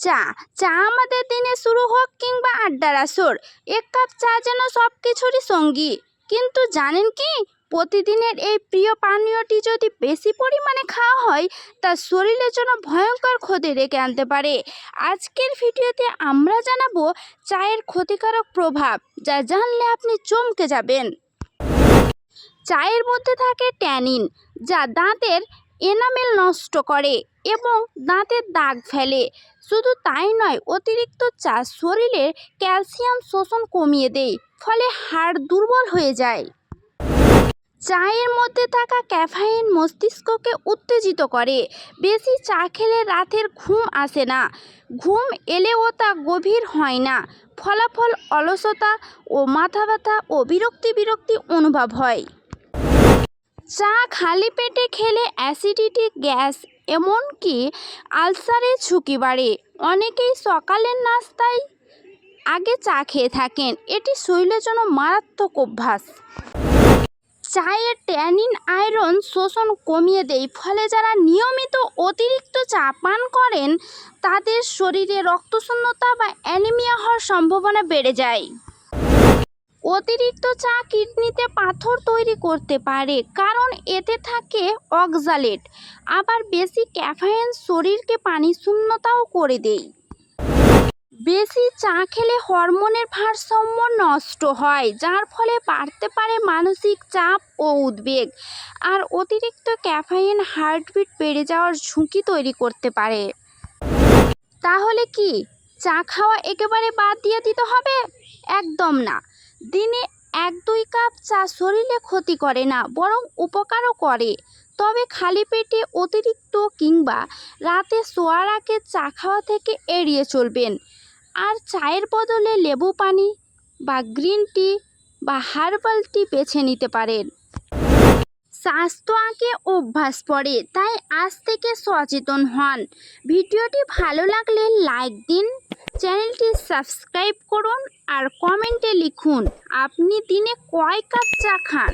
চা। চা আমাদের দিনে শুরু হোক কিংবা আড্ডার আসর, এক কাপ চা যেন সব কিছুরই সঙ্গী। কিন্তু জানেন কি? প্রতিদিনের এই প্রিয় পানীয়টি যদি বেশি পরিমাণে খাওয়া হয়, তা শরীরের জন্য ভয়ঙ্কর ক্ষতি ডেকে আনতে পারে। আজকের ভিডিওতে আমরা জানাব চায়ের ক্ষতিকারক প্রভাব, যা জানলে আপনি চমকে যাবেন। চায়ের মধ্যে থাকে ট্যানিন, যা দাঁতের এনামেল নষ্ট করে এবং দাঁতের দাগ ফেলে। শুধু তাই নয়, অতিরিক্ত চা শরীরের ক্যালসিয়াম শোষণ কমিয়ে দেয়, ফলে হাড় দুর্বল হয়ে যায়। চায়ের মধ্যে থাকা ক্যাফাইন মস্তিষ্ককে উত্তেজিত করে। বেশি চা খেলে রাতের ঘুম আসে না। ঘুম এলেও তা গভীর হয় না। ফলাফল অলসতা ও মাথা ব্যথা ও বিরক্তি বিরক্তি অনুভব হয়। চা খালি পেটে খেলে অ্যাসিডিটি, গ্যাস, এমনকি আলসারের ঝুঁকি বাড়ে। অনেকেই সকালের নাস্তায় আগে চা খেয়ে থাকেন। এটি শরীরের জন্য মারাত্মক অভ্যাস। চায়ের ট্যানিন আয়রন শোষণ কমিয়ে দেয়, ফলে যারা নিয়মিত অতিরিক্ত চা পান করেন, তাদের শরীরে রক্তশূন্যতা বা অ্যানিমিয়া হওয়ার সম্ভাবনা বেড়ে যায়। অতিরিক্ত চা কিডনিতে পাথর তৈরি করতে পারে, কারণ এতে থাকে অক্সালেট। আবার বেশি ক্যাফাইন শরীরকে পানি শূন্যতাও করে দেয়। বেশি চা খেলে হরমোনের ভারসাম্য নষ্ট হয়, যার ফলে বাড়তে পারে মানসিক চাপ ও উদ্বেগ। আর অতিরিক্ত ক্যাফাইন হার্টবিট বেড়ে যাওয়ার ঝুঁকি তৈরি করতে পারে। তাহলে কি? চা খাওয়া একেবারে বাদ দিয়ে দিতে হবে? একদম না। দিনে এক দুই কাপ চা শরীরে ক্ষতি করে না, বরং উপকারও করে। তবে খালি পেটে অতিরিক্ত কিংবা রাতে শোয়ার আগে চা খাওয়া থেকে এড়িয়ে চলবেন। আর চায়ের বদলে লেবু পানি বা গ্রিন টি বা হার্বাল টি বেছে নিতে পারেন। স্বাস্থ্য আগে অভ্যাস পড়ে, তাই আজ থেকে সচেতন হন। ভিডিওটি ভালো লাগলে লাইক দিন চ্যানেলটি সাবস্ক্রাইব করুন আর কমেন্টে লিখুন আপনি দিনে কয় কাপ চা খান?